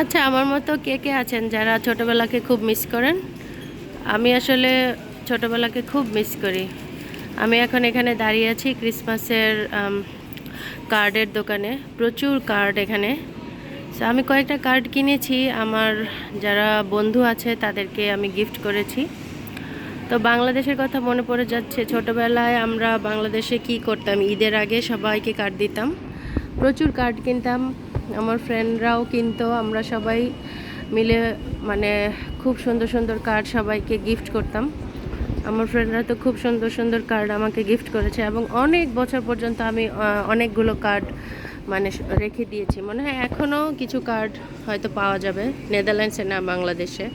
আচ্ছা আমার মতো কে কে আছেন যারা ছোটবেলাকে খুব মিস করেন? আমি আসলে ছোটবেলাকে খুব মিস করি। আমি এখন এখানে দাঁড়িয়ে আছি ক্রিসমাসের কার্ডের দোকানে। প্রচুর কার্ড এখানে। So, আমি কয়েকটা কার্ড কিনেছি। আমার যারা বন্ধু আছে তাদেরকে আমি গিফট করেছি। তো বাংলাদেশের কথা মনে পড়ে যাচ্ছে ছোটবেলায় আমরা বাংলাদেশে কি করতাম? ঈদের আগে সবাইকে কার্ড দিতাম। প্রচুর কার্ড কিনতাম, আমার ফ্রেন্ডরাও কিনতো, আমরা সবাই মিলে মানে খুব সুন্দর সুন্দর কার্ড সবাইকে গিফট করতাম। আমার ফ্রেন্ডরা তো খুব সুন্দর সুন্দর কার্ড আমাকে গিফট করেছে এবং অনেক বছর পর্যন্ত আমি অনেকগুলো কার্ড মানে রেখে দিয়েছি। মনে হয় এখনও কিছু কার্ড হয়তো পাওয়া যাবে নেদারল্যান্ডসে না, বাংলাদেশে।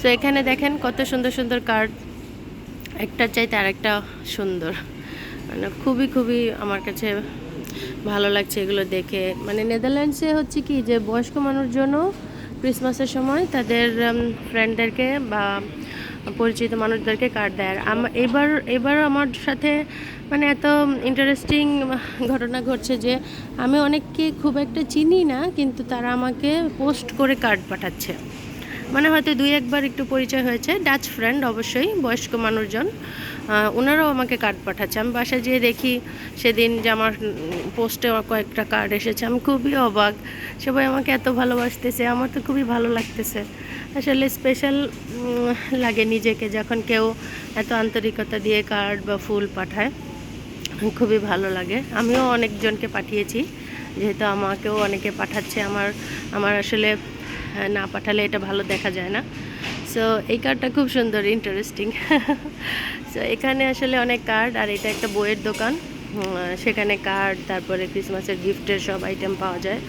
তো এখানে দেখেন কত সুন্দর সুন্দর কার্ড একটা চাইতে আরেকটা সুন্দর। মানে খুবই খুবই আমার কাছে ভালো লাগছে এগুলো দেখে। মানে নেদারল্যান্ডসে হচ্ছে কি যে বয়স্ক মানুষজন ক্রিসমাসের সময় তাদের ফ্রেন্ডদেরকে বা পরিচিত মানুষদেরকে কার্ড দেয়। আর এবার এবার আমার সাথে মানে এত ইন্টারেস্টিং ঘটনা ঘটছে যে আমি অনেককে খুব একটা চিনি না, কিন্তু তারা আমাকে পোস্ট করে কার্ড পাঠাচ্ছে। মানে হয়তো দুই একবার একটু পরিচয় হয়েছে। ডাচ ফ্রেন্ড অবশ্যই, বয়স্ক মানুষজন। ওনারাও আমাকে কার্ড পাঠাচ্ছে। আমি বাসায় যেয়ে দেখি সেদিন যে আমার পোস্টে কয়েকটা কার্ড এসেছে। আমি খুবই অবাক সবাই আমাকে এত ভালোবাসতেছে, আমার তো খুবই ভালো লাগতেছে। আসলে স্পেশাল লাগে নিজেকে যখন কেউ এত আন্তরিকতা দিয়ে কার্ড বা ফুল পাঠায়। খুবই ভালো লাগে। আমিও অনেকজনকে পাঠিয়েছি, যেহেতু আমাকেও অনেকে পাঠাচ্ছে। আমার আমার আসলে না পাঠালে এটা ভালো দেখা যায় না। সো এই কার্ডটা খুব সুন্দর ইন্টারেস্টিং সো এখানে আসলে অনেক কার্ড আর এটা একটা বইয়ের দোকান। সেখানে কার্ড তারপরে ক্রিসমাসের গিফটের সব আইটেম পাওয়া যায়।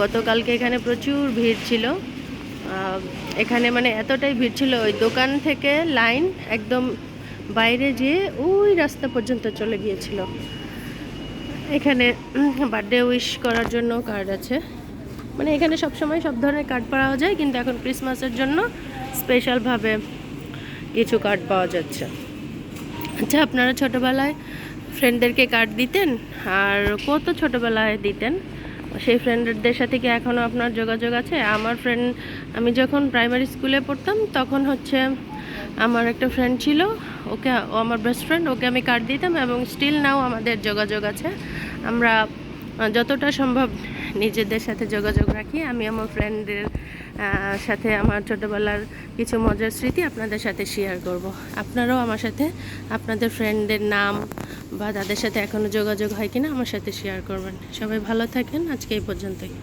গতকালকে এখানে প্রচুর ভিড় ছিল। এখানে মানে এতটাই ভিড় ছিল, ওই দোকান থেকে লাইন একদম বাইরে যেয়ে ওই রাস্তা পর্যন্ত চলে গিয়েছিল। এখানে বার্থডে উইশ করার জন্য কার্ড আছে। মানে এখানে সব সময় সব ধরনের কার্ড পাওয়া যায়, কিন্তু এখন ক্রিসমাসের জন্য স্পেশালভাবে কিছু কার্ড পাওয়া যাচ্ছে। আচ্ছা আপনারা ছোটোবেলায় ফ্রেন্ডদেরকে কার্ড দিতেন? আর কত ছোটোবেলায় দিতেন? সেই ফ্রেন্ডদের সাথে কি এখনও আপনার যোগাযোগ আছে? আমার ফ্রেন্ড আমি যখন প্রাইমারি স্কুলে পড়তাম, তখন হচ্ছে আমার একটা ফ্রেন্ড ছিল, ওকে, ও আমার বেস্ট ফ্রেন্ড ওকে আমি কার্ড দিতাম এবং স্টিল নাও আমাদের যোগাযোগ আছে। আমরা যতটা সম্ভব নিজেদের সাথে যোগাযোগ রাখি। আমি আমার ফ্রেন্ডদের সাথে আমার ছোটোবেলার কিছু মজার স্মৃতি আপনাদের সাথে শেয়ার করব। আপনারাও আমার সাথে আপনাদের ফ্রেন্ডদের নাম বা তাদের সাথে এখনও যোগাযোগ হয় কিনা আমার সাথে শেয়ার করবেন। সবাই ভালো থাকেন, আজকে এই পর্যন্তই।